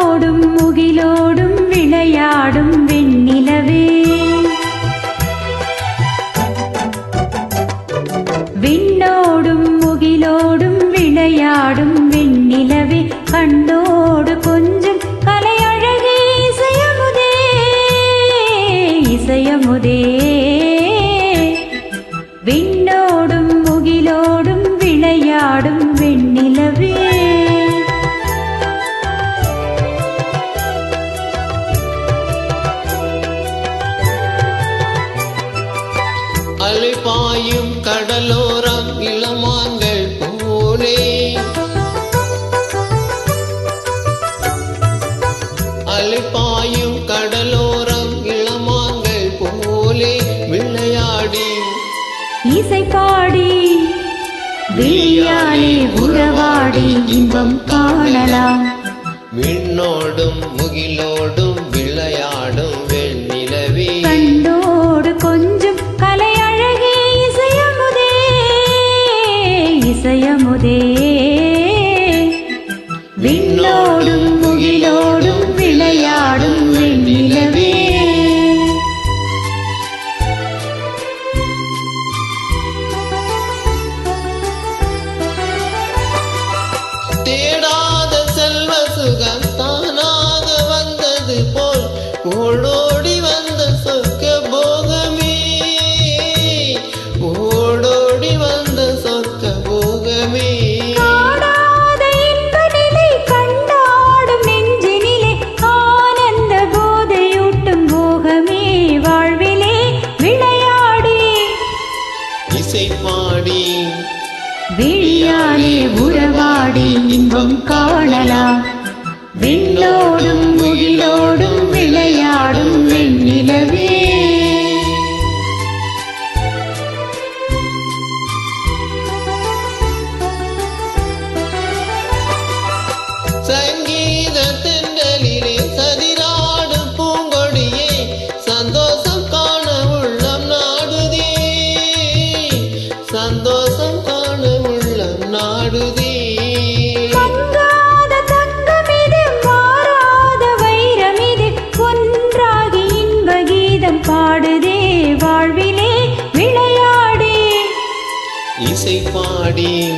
விண்ணோடும் முகிலோடும் விளையாடும் வெண்ணிலவே. விண்ணோடும் முகிலோடும் விளையாடும் வெண்ணிலவே. கண்டோ அலைபாயும் கடலோரம் இளமான்கள் போலே அலைபாயும் கடலோரம் இளமான்கள் போலே விளையாடி. இசை பாடி விழியாலே உறவாடி. இன்பம் காணலாம். விண்ணோடும் முகிலோடும் இசையமுதே விண்ணோடும் முகிலோடும் விளையாடும் வெண்ணிலவே தேடாத இசை பாடி. விழியாலே உறவாடி இன்பம் காணலாம். விண்ணோடும் முகிலோடும் விளையாடும் வெண்ணிலவே. விளையாடி. இசை பாடி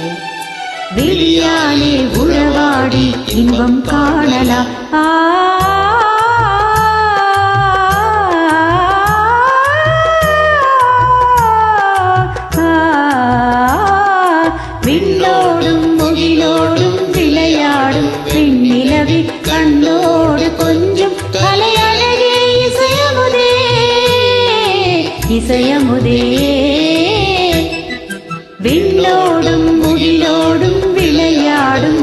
விழியாலே உறவாடி இன்பம் காணலாம். ஆ കണ്ണോട് കൊഞ്ചും കലയാളകേ ഇസയമുദേ ഇസയമുദേ. വിണ്ണോടും മുടിലോടും വിളയാടും